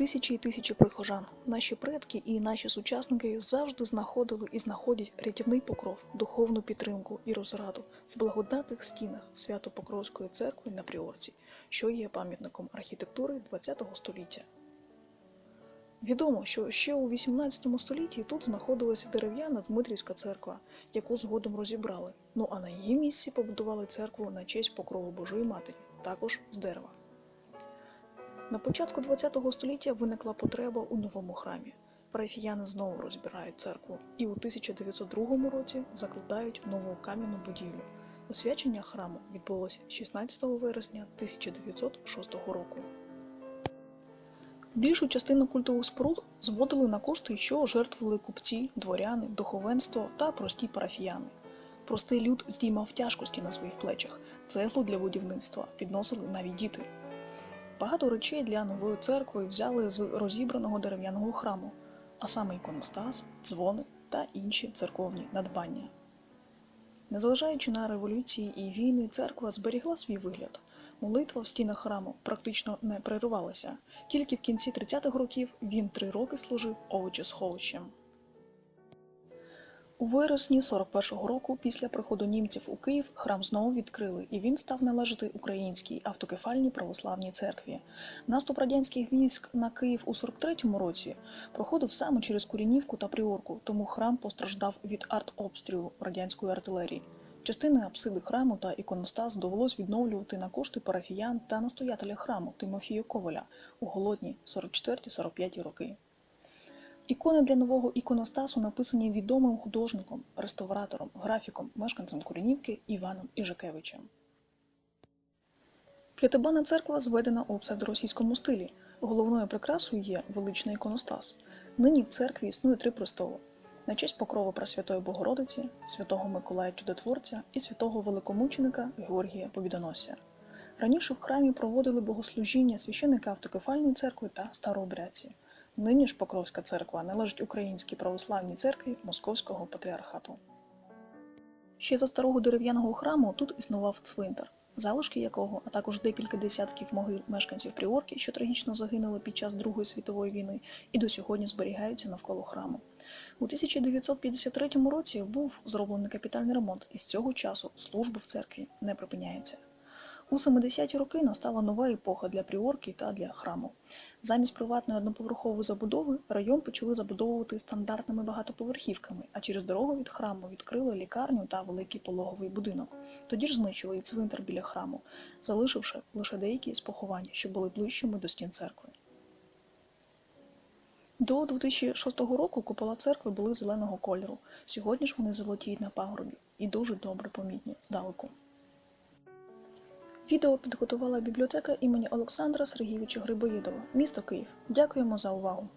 тисячі і тисячі прихожан. Наші предки і наші сучасники завжди знаходили і знаходять рятівний покров, духовну підтримку і розраду в благодатних стінах Свято-Покровської церкви на Пріорці, що є пам'ятником архітектури ХХ століття. Відомо, що ще у XVIII столітті тут знаходилася дерев'яна Дмитрівська церква, яку згодом розібрали. Ну а на її місці побудували церкву на честь покрову Божої Матері, також з дерева. На початку ХХ століття виникла потреба у новому храмі. Парафіяни знову розбирають церкву і у 1902 році закладають нову кам'яну будівлю. Освячення храму відбулося 16 вересня 1906 року. Більшу частину культових споруд зводили на кошти, що жертвували купці, дворяни, духовенство та прості парафіяни. Простий люд здіймав тяжкості на своїх плечах, цеглу для будівництва підносили навіть діти. Багато речей для нової церкви взяли з розібраного дерев'яного храму, а саме іконостас, дзвони та інші церковні надбання. Незважаючи на революції і війни, церква зберігла свій вигляд. Молитва в стінах храму практично не переривалася. Тільки в кінці 30-х років він три роки служив овочесховищем. У вересні 41-го року, після приходу німців у Київ, храм знову відкрили, і він став належати українській автокефальній православній церкві. Наступ радянських військ на Київ у 43-му році проходив саме через Курінівку та Пріорку, тому храм постраждав від артобстрілу радянської артилерії. Частини апсиди храму та іконостас довелось відновлювати на кошти парафіян та настоятеля храму Тимофія Коваля у голодні 44-45 роки. Ікони для нового іконостасу написані відомим художником, реставратором, графіком, мешканцем Куренівки Іваном Іжикевичем. П'ятибанна церква зведена у псевдоросійському стилі. Головною прикрасою є величний іконостас. Нині в церкві існує три престоли на честь покрови Пресвятої Богородиці, святого Миколая Чудотворця і святого великомученика Георгія Побідоносця. Раніше в храмі проводили богослужіння священника автокефальної церкви та старообрядці. Нині ж Покровська церква належить Українській православній церкві Московського патріархату. Ще за старого дерев'яного храму тут існував цвинтар, залишки якого, а також декілька десятків могил мешканців Пріорки, що трагічно загинули під час Другої світової війни, і до сьогодні зберігаються навколо храму. У 1953 році був зроблений капітальний ремонт, і з цього часу служба в церкві не припиняється. У 70-ті роки настала нова епоха для Пріорки та для храму. Замість приватної одноповерхової забудови район почали забудовувати стандартними багатоповерхівками, а через дорогу від храму відкрили лікарню та великий пологовий будинок. Тоді ж знищили і цвинтар біля храму, залишивши лише деякі з поховань, що були ближчими до стін церкви. До 2006 року купола церкви були зеленого кольору. Сьогодні ж вони золотіють на пагорбі і дуже добре помітні здалеку. Відео підготувала бібліотека імені Олександра Сергійовича Грибоїдова, місто Київ. Дякуємо за увагу!